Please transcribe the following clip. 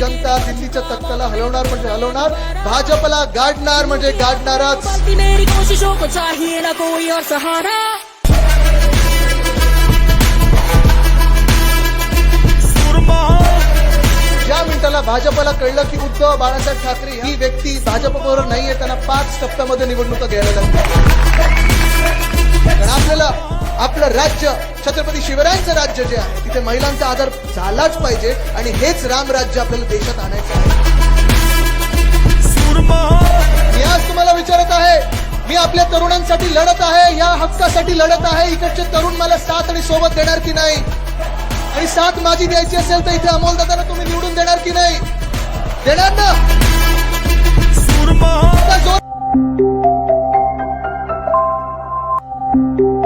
दिल्लीच्या तख्ताला हलवणार म्हणजे हलवणार भाजपला गाडणार म्हणजे गाडणारच. मेरी कोशिशों को चाहिए ना कोई और सहारा. ज्या मिनिटाला भाजपला कळलं की उद्धव बाळासाहेब ठाकरे ही व्यक्ती भाजप बरोबर नाहीये त्यांना पाच टप्प्यामध्ये निवडणुका घ्यायला लागतात आपलं राज्य छत्रपती शिवरायांचं राज्य जे आहे तिथे महिलांचा आदर झालाच पाहिजे आणि हेच रामराज्य आपल्याला देशात आणायचं आहे. मी आज तुम्हाला विचारत आहे मी आपल्या तरुणांसाठी लढत आहे या हक्कासाठी लढत आहे इकडचे तरुण मला साथ आणि सोबत देणार की नाही? आणि साथ माझी द्यायची असेल तर इथे अमोल दादाला तुम्ही निवडून देणार की नाही? देणार ना?